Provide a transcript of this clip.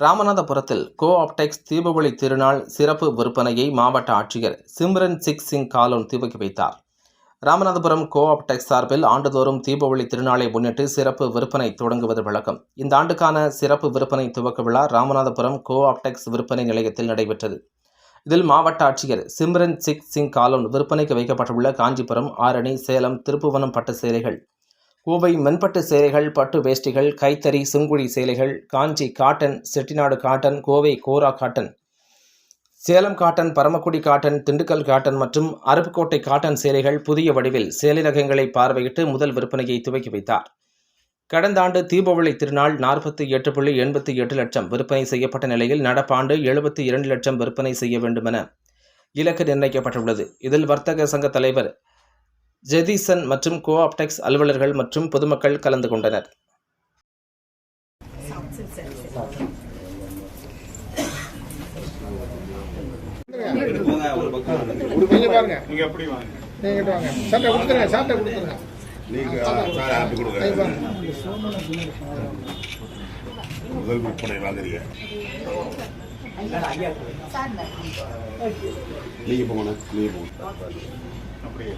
ராமநாதபுரத்தில் கோ ஆப்டெக்ஸ் தீபாவளி திருநாள் சிறப்பு விற்பனையை மாவட்ட ஆட்சியர் சிம்ரன் சிக் சிங் காலோன் துவக்கி வைத்தார். ராமநாதபுரம் கோ ஆப்டெக்ஸ் சார்பில் ஆண்டுதோறும் தீபாவளி திருநாளை முன்னிட்டு சிறப்பு விற்பனை தொடங்குவது வழக்கம். இந்த ஆண்டுக்கான சிறப்பு விற்பனை துவக்க விழா ராமநாதபுரம் கோ ஆப்டெக்ஸ் விற்பனை நிலையத்தில் நடைபெற்றது. இதில் மாவட்ட ஆட்சியர் சிம்ரன் சிக் சிங் காலோன் விற்பனைக்கு வைக்கப்பட்டுள்ள காஞ்சிபுரம் ஆரணி சேலம் திருப்புவனம் பட்டு சேலைகள் கோவை மென்பட்டு சேலைகள் பட்டு வேஷ்டிகள் கைத்தறி சுங்குடி சேலைகள் Kanchi cotton Chettinad cotton Kovai Kora cotton Salem cotton Paramakudi cotton Dindigul cotton மற்றும் அருப்புக்கோட்டை காட்டன் சேலைகள் புதிய வடிவில் சேலை ரகங்களை பார்வையிட்டு முதல் விற்பனையை துவக்கி வைத்தார். கடந்த ஆண்டு தீபாவளி திருநாள் நாற்பத்தி எட்டு புள்ளி எண்பத்தி எட்டு லட்சம் விற்பனை செய்யப்பட்ட நிலையில் நடப்பாண்டு எழுபத்தி இரண்டு லட்சம் விற்பனை செய்ய வேண்டுமென இலக்கு நிர்ணயிக்கப்பட்டுள்ளது. இதில் வர்த்தக சங்க தலைவர் ஜெதிசன் மற்றும் கோ ஆப்டெக்ஸ் அலுவலர்கள் மற்றும் பொதுமக்கள் கலந்து கொண்டனர் முதல் விற்பனை வாங்குறீங்க நீங்க போங்கண்ணா நீங்க போங்க அப்படியே.